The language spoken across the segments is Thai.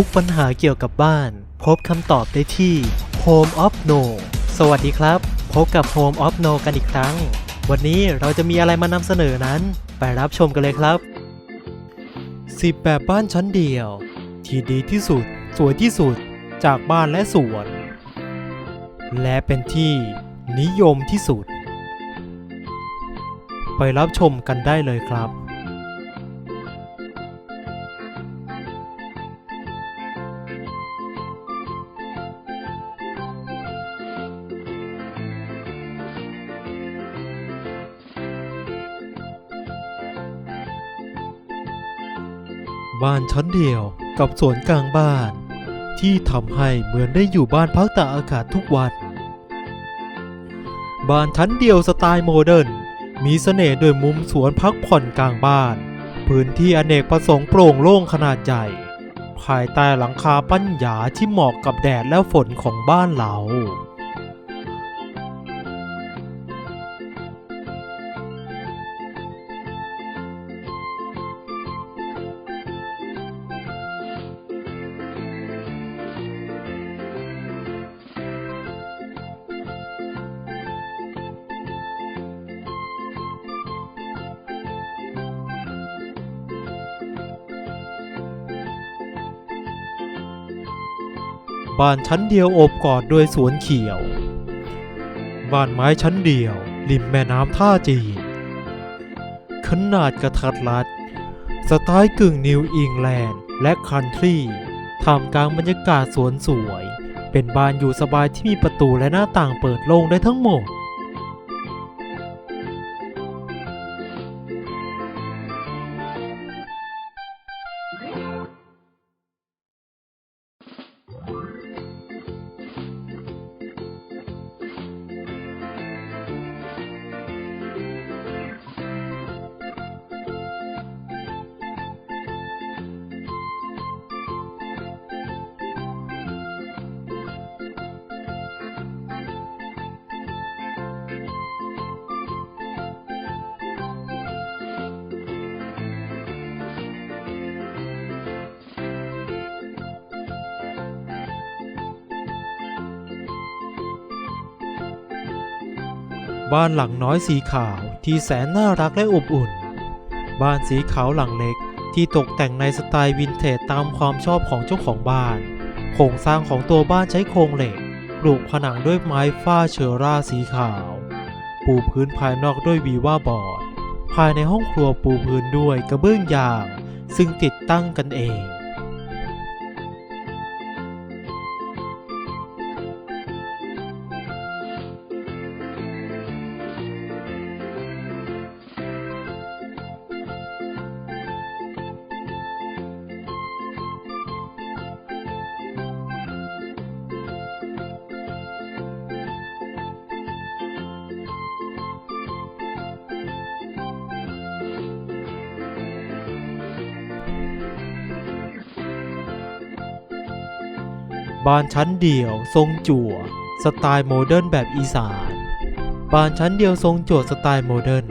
ทุกปัญหาเกี่ยวกับบ้าน พบคำตอบได้ที่ Home of No สวัสดีครับ พบกับ Home of No กันอีกครั้ง วันนี้เราจะมีอะไรมานำเสนอนั้น ไปรับชมกันเลยครับ 10 แบบบ้านชั้นเดียว ที่ดีที่สุด สวยที่สุดจากบ้านและสวน และเป็นที่นิยมที่สุด ไปรับชมกันได้เลยครับ บ้านชั้นเดียวกับสวนกลางบ้าน ที่ทำให้เหมือนได้อยู่บ้านพักตากอากาศทุกวัน บ้านชั้นเดียวสไตล์โมเดิร์นมีเสน่ห์ด้วยมุมสวนพักผ่อนกลางบ้าน พื้นที่อเนกประสงค์โปร่งโล่งขนาดใหญ่ ภายใต้หลังคาปัญญาที่เหมาะกับแดดและฝนของบ้านเรา บ้านชั้นเดียวโอบกอดด้วยสวนเขียว บ้านไม้ชั้นเดียว ริมแม่น้ำท่าจีน ขนาดกระทัดรัด สไตล์กึ่งนิวอิงแลนด์และคันทรีท่ามกลางบรรยากาศสวนสวย เป็นบ้านอยู่สบายที่มีประตูและหน้าต่างเปิดโล่งได้ทั้งหมด บ้านหลังน้อยสีขาวที่แสนน่ารักและอบอุ่น บ้านสีขาวหลังเล็กที่ตกแต่งในสไตล์วินเทจตามความชอบของเจ้าของบ้าน โครงสร้างของตัวบ้านใช้โครงเหล็กปลูกผนังด้วยไม้ฝ้าเชอร่าสีขาว ปูพื้นภายนอกด้วยวีว่าบอร์ด ภายในห้องครัวปูพื้นด้วยกระเบื้องยาง ซึ่งติดตั้งกันเอง บ้านชั้นเดี่ยวทรงจั่ว สไตล์โมเดิร์นแบบอีสานบ้านชั้นเดียวทรงจั่วสไตล์โมเดิร์น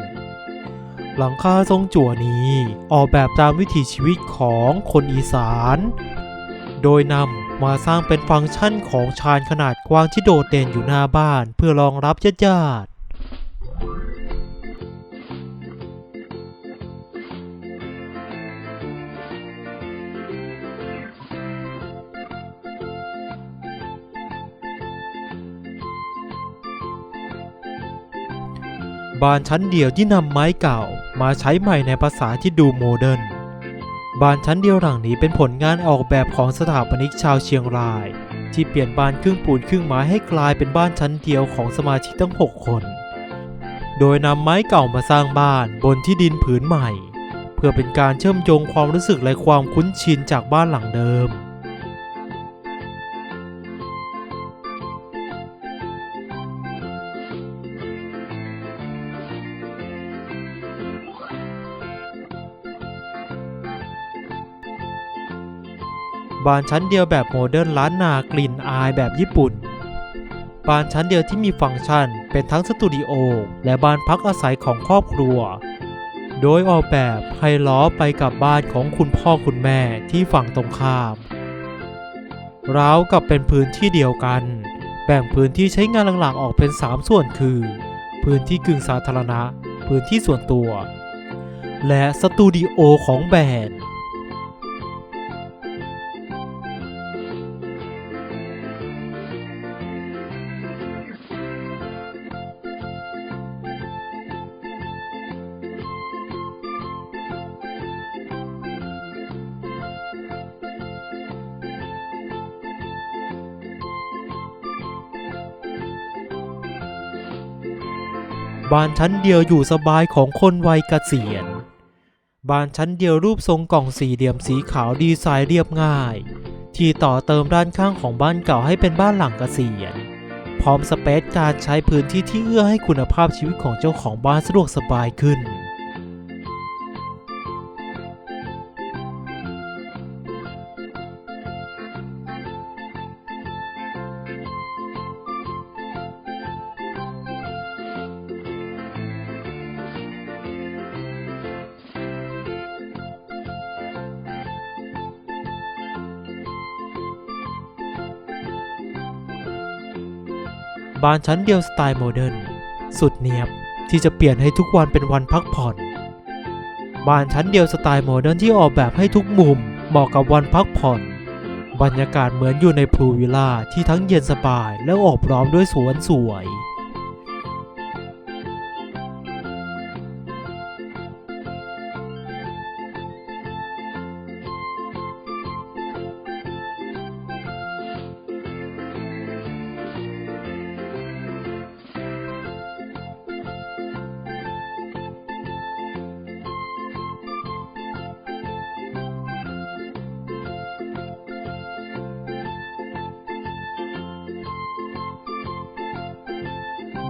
หลังคาทรงจั่วนี้ออกแบบตามวิถีชีวิตของคนอีสาน โดยนำมาสร้างเป็นฟังก์ชันของชานขนาดกว้างที่โดดเด่นอยู่หน้าบ้านเพื่อรองรับญาติ บ้านชั้นเดียวที่นำไม้เก่ามาใช้ใหม่ในภาษาที่ดูโมเดิร์นบ้านชั้นเดียวหลังนี้เป็นผลงานออกแบบของสถาปนิกชาวเชียงราย ที่เปลี่ยนบ้านครึ่งปูนครึ่งไม้ให้กลายเป็นบ้านชั้นเดียวของสมาชิกทั้ง 6 คน โดยนำไม้เก่ามาสร้างบ้านบนที่ดินผืนใหม่ เพื่อเป็นการเชื่อมโยงความรู้สึกและความคุ้นชินจากบ้านหลังเดิม บ้านชั้นเดียวแบบโมเดิร์นล้านนากลิ่นอายแบบญี่ปุ่นบ้านชั้นเดียวที่มีฟังก์ชันเป็นทั้งสตูดิโอและบ้านพักอาศัยของครอบครัว โดยออกแบบให้ล้อไปกับบ้านของคุณพ่อคุณแม่ที่ฝั่งตรงข้ามราวกับเป็นพื้นที่เดียวกัน แบ่งพื้นที่ใช้งานหลักๆออกเป็น 3 ส่วนคือ พื้นที่กึ่งสาธารณะ พื้นที่ส่วนตัว และสตูดิโอของแบรนด์ บ้านชั้นเดียวอยู่สบายของคนวัยเกษียณ บ้านชั้นเดียวรูปทรงกล่องสี่เหลี่ยมสีขาวดีไซน์เรียบง่าย ที่ต่อเติมด้านข้างของบ้านเก่าให้เป็นบ้านหลังเกษียณ พร้อมสเปซการใช้พื้นที่ที่เอื้อให้คุณภาพชีวิตของเจ้าของบ้านสะดวกสบายขึ้น บ้านชั้นเดียวสไตล์โมเดิร์นสุดเนียบที่จะเปลี่ยนให้ทุกวันเป็นวันพักผ่อน บ้านชั้นเดียวสไตล์โมเดิร์นที่ออกแบบให้ทุกมุมเหมาะกับวันพักผ่อน บรรยากาศเหมือนอยู่ในพลูวิลล่าที่ทั้งเย็นสบายและอบล้อมด้วยสวนสวย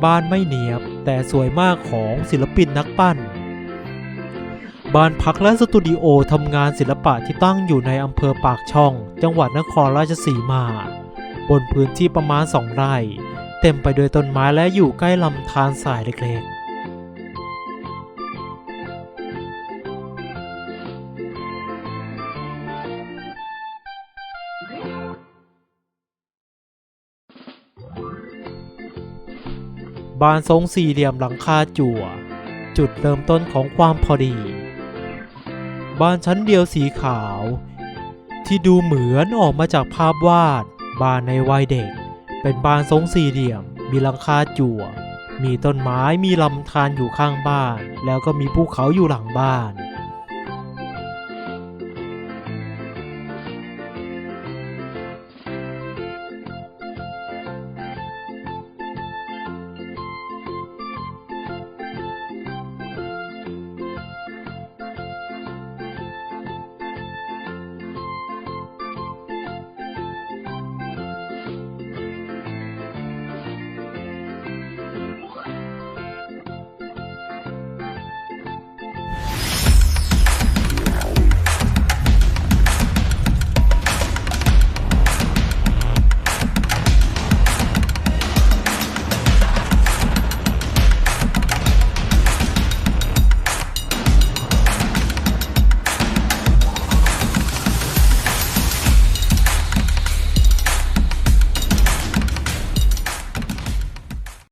บ้านไม่เนียบแต่สวยมากของศิลปินนักปั้น บ้านพักและสตูดิโอทำงานศิลปะที่ตั้งอยู่ในอำเภอปากช่อง จังหวัดนครราชสีมา บนพื้นที่ประมาณสองไร่ เต็มไปด้วยต้นไม้และอยู่ใกล้ลำธารสายเล็กๆ บ้านทรงสี่เหลี่ยมหลังคาจั่ว จุดเริ่มต้นของความพอดีบ้านชั้นเดียวสีขาว ที่ดูเหมือนออกมาจากภาพวาดบ้านในวัยเด็ก เป็นบ้านทรงสี่เหลี่ยม มีหลังคาจั่ว มีต้นไม้มีลำธารอยู่ข้างบ้าน แล้วก็มีภูเขาอยู่หลังบ้าน